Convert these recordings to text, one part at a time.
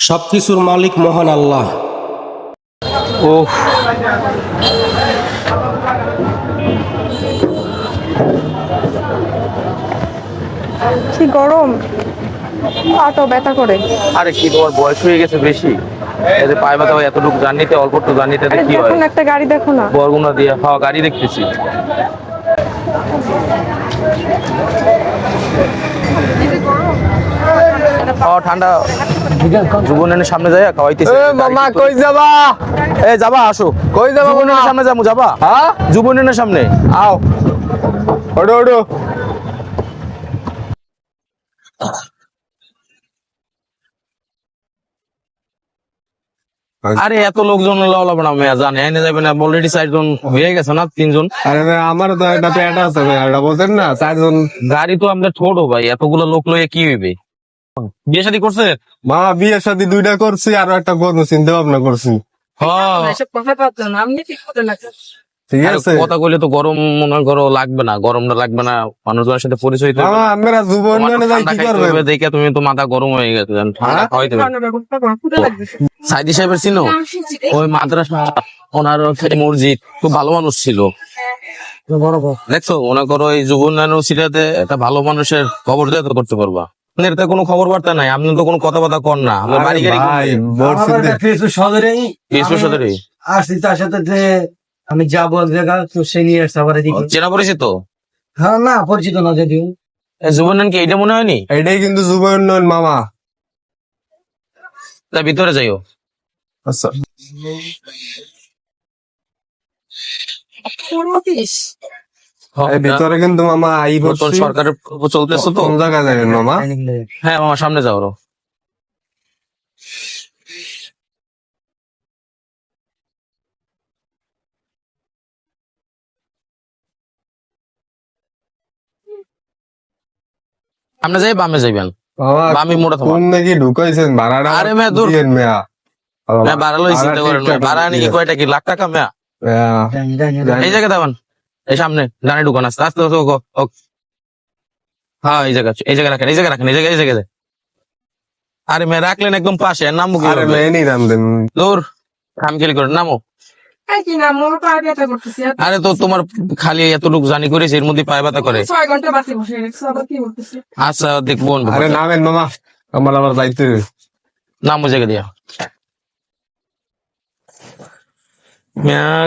সবকিছুর মালিক মহান আল্লাহ। ও কি গরম? পাটাও ব্যথা করে। আরে কি তোমার বয়স হয়ে গেছে বেশি? এতে পায়ে ব্যথা হয় এতটুকু জার্নিতে অল্প একটু জার্নিতে কি হয় দেখো না একটা গাড়ি দেখো না। বরগুনা দিয়ে হ্যাঁ গাড়ি দেখতেছি। ও ঠান্ডা যুবনের সামনে যাই খাওয়াইতেছি। মামা কই যাবা? এ যাবা আসো। কই যাবা যুবনের সামনে যাব যাবা। হ্যাঁ? যুবনের সামনে। আও। ওডো ওডো আরে এত লোকজন লাগাবো না মেয়া জানে এনে যাবে না অলরেডি চারজন হয়ে গেছে না তিনজন? আরে আমার তো একটা আছে ভাই বলছেন না চারজন। গাড়ি তো আমরা ছোট ভাই এতগুলো লোক লয়ে কি হইবে? বিয়ে শাদী করছে? মা বিয়ে সাথে দুইটা করছি আর একটা করব চিন্তা ভাবনা করছি। হ্যাঁ ঠিক আছে। কথা কইলে তো গরম মনে করো লাগবে না গরমটা লাগবে না মানুষজনের সাথে পরিচয় তো আমরা যুব উন্নয়নে যাই কি করবেন? দেখে তুমি তো মাথা গরম হয়ে গেছে ঠান্ডা হ্যাঁ? খাওয়াইতে সাইদি সাহেবের চিনো ওই মাদ্রাসা ওনার মসজিদ খুব ভালো মানুষ ছিল। দেখছ মনে করো এই যুব উন্নয়ন সিটাতে একটা ভালো মানুষের খবর দিয়ে তো করতে পারবা। আপনার তো কোনো খবর বার্তা নাই আপনি তো কোনো কথা বার্তা কর না। আমার বাড়ি গাড়ি ভাই ফেসবুক সদরেই। ফেসবুক সাথে আসছি তার সাথে যে আমি যাব এক জায়গা তো সে নিয়ে আসছে আবার এদিকে। চেনা পরিচিত? হ্যাঁ না পরিচিত না যদিও। যুব উন্নয়ন কি এটা মনে হয়নি? এটাই কিন্তু যুব উন্নয়ন মামা। তা ভিতরে যাইও। আচ্ছা। এই ভিতরে কিন্তু মামা আই নতুন সরকারের চলতেছে তো। কোন জায়গায় যাবেন মামা? হ্যাঁ মামা সামনে যাও রো। আপনি যাই বামে যাইবেন। বামে মোড়া কোন নাকি ঢুকাইছেন? ভাড়াটা আরে মেয়া, দূর। মেয়া হ্যাঁ ভাড়া লই চিন্তা করেন ভাড়া নাকি কয়টা কি লাখ টাকা মেয়া এই জায়গায় দাবান এই সামনে ডানে ঢুকান আস্তে আস্তে। হ্যাঁ এই জায়গা এই জায়গায় রাখেন এই জায়গায় রাখেন এই জায়গায় এই জায়গায় আরে মেয়ে রাখলেন একদম পাশে নামবো আরে মেয়ে নি দাম দেন দূর কাম খেলি করে নামো। কি আরে তো তোমার খালি এতটুকু জানি করেছে এর মধ্যে পায়ে ব্যথা করে। ছয় ঘণ্টা বাসে বসে রেখেছো আবার কি করতেছি? আচ্ছা দেখব আরে নামেন মামা আমার আবার যাইতে হবে। জায়গা দিয়া মিয়া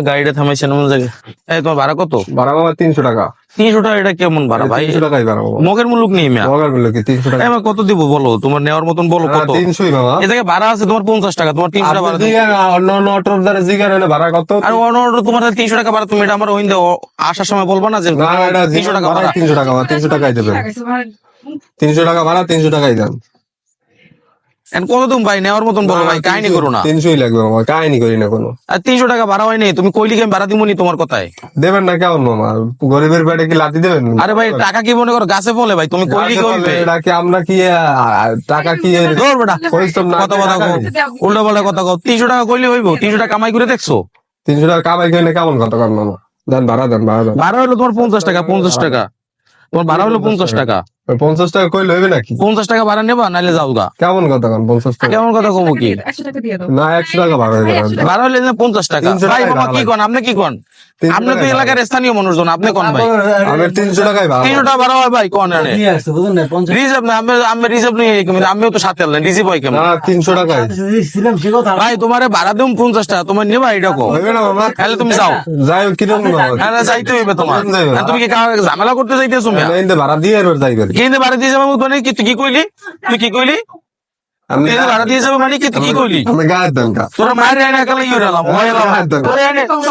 গাড়িটা থামাইছে এমন জায়গায়। এই তোমার ভাড়া কত? ভাড়া মামা তিনশো টাকা। তিনশো টাকা এটা কেমন ভাড়া ভাই? তিনশো টাকাই ভাড়া মগের মুলুক নেই মিয়া? মগার বলল তিনশো টাকা। আমার কত দিব বলো? তোমার নেওয়ার মতন বলো কত? তিনশোই এই জায়গায় ভাড়া আছে তোমার পঞ্চাশ টাকা তোমার তিনশো টাকা অন্য অন্য অটোর দ্বারা জিজ্ঞাসা হলে ভাড়া কত? আর অন্য অন্য তোমার তিনশো টাকা ভাড়া তুমি এটা আমার ওই আসার সময় বলবা না যে তিনশো টাকা ভাড়া তিনশো টাকা তিনশো টাকাই দেবেন। তিনশো টাকা ভাড়া তিনশো টাকাই এখন কত তুমি ভাই? নেওয়ার মতন বলো ভাই কাহিনী করো না। তিনশোই লাগবে মামা কাহিনী করি না কোনো। আর তিনশো টাকা ভাড়া হয় নাই তুমি কইলি কি আমি ভাড়া দিব নি তোমার কথায়? দেবেন না কেমন মামা? গরিবের পেটে কি লাথি দেবেন? আরে ভাই টাকা কি মনে করো গাছে ফলে ভাই তুমি কইলি কি হইবে এটা কি আমরা কি টাকা কি ধর বেটা পরিশ্রম না কথা কথা কও? উল্টা পাল্টা কথা কও তিনশো টাকা কইলে হইব তিনশো টাকা কামাই করে দেখছ? তিনশো টাকা কামাই করে কেমন কথা কর মামা? দেন ভাড়া দেন ভাড়া দেন। ভাড়া হলো তোমার পঞ্চাশ টাকা পঞ্চাশ টাকা। তোমার ভাড়া হলো পঞ্চাশ টাকা। পঞ্চাশ টাকা কইলে হইবে নাকি? পঞ্চাশ টাকা ভাড়া নেবা নাইলে যাও গা কেমন কথা কন পঞ্চাশ টাকা? কেমন কথা কমো কি? একশো টাকা দিয়ে দাও। না একশো টাকা ভাড়া ভাড়া না পঞ্চাশ টাকা। ভাই বাবা কি কন? আপনি কি কন? আপনি তো এলাকার স্থানীয় মানুষজন আপনি কন ভাই? আমি তিনশো টাকাই ভাড়া তিনশো টাকা ভাড়া হয় ভাই কন রিজার্ভ না আমি আমি রিজার্ভ নিয়ে আমিও তো সাথে আনলেন রিজার্ভ হয় কেমন? তিনশো টাকাই ছিলাম ভাই তোমারে ভাড়া দিম পঞ্চাশ টাকা তোমার নেবা এটা কো? হইবে না মামা। তাহলে তুমি যাও। যাই হোক, কীরকম হ্যাঁ যাইতে হইবে তোমার। যাইবে? তুমি কি ঝামেলা করতে যাইতেছো ভাড়া দিয়ে এবার ভাড়া দিয়ে যাব তুই কি কইলি? তুই কি কইলি? আমি ভাড়া দিয়ে যাব মানে কি কি কইলি আমি গায়ের দেন কা তোরা মায়ের আইনা কালে ইয়ে রালাম গায়ের দেন কা।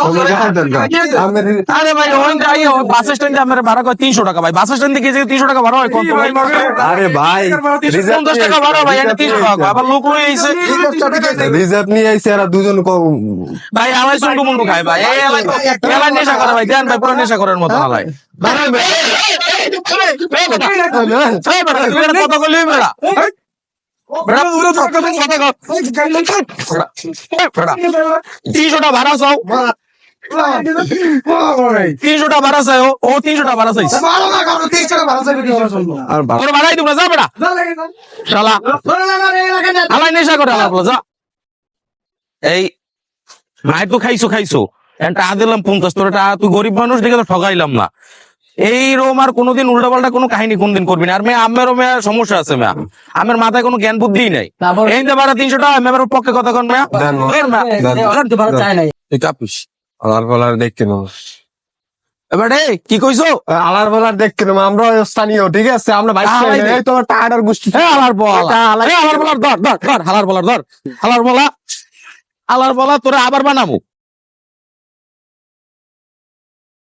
আমি গায়ের দেন কা। আমি আরে ভাই ওই যাই বাস স্ট্যান্ডে আমার ভাড়া কয় তিনশো টাকা ভাই বাস স্ট্যান্ডে গিয়ে তিনশো টাকা ভাড়া হয় কত ভাই আরে ভাই পঞ্চাশ টাকা ভাড়া ভাই এটা তিনশো টাকা আবার লোক রয়ে আইছে রিজার্ভ নিয়ে আইছে আর দুজন ভাই আমার সঙ্গে মুন্ডু খায় ভাই এই এলাই এলাই নেশা করে ভাই দেন ভাই পুরো নেশা করার মতো হালাই ভাই ভাই এই বেটা, তুই একটা কথা কইলি বেড়া তিনশোটা ভাড়া চাও তিনশো ভাড়া চাই ও ও ভাড়া চাইছে আর ভাড়াই দিব যা বেটা শালা হালাই নেশা করে হালা যা এই মায়ের তো খাইছো খাইছো টাকা দিলাম পঞ্চাশ তোর টাকা তুই গরিব মানুষ দেখে তো ঠকাইলাম না এই রোম আর কোনোদিন উল্টা পাল্টা কোনো কাহিনী কোনদিন করবি না। আর মেয়ে আমেরও মেয়ে সমস্যা আছে মেয়া। আমার মাথায় কোনো জ্ঞান বুদ্ধি নাই। এই যে ভাড়া তিনশো টাকা মেয়ের পক্ষে কথা কন মেয়া। কাঁপিস। আলার বলার দেখতে নেব। এবারে কি কইছো? আলার বলার দেখতে নেব। আমরা স্থানীয় ঠিক আছে? আমরা। এই তোমার গোষ্ঠী। বলা। বলার ধর ধর ধর হালার বলার ধর। হালার বলা। হালার বলা তোরা আবার বানাবো।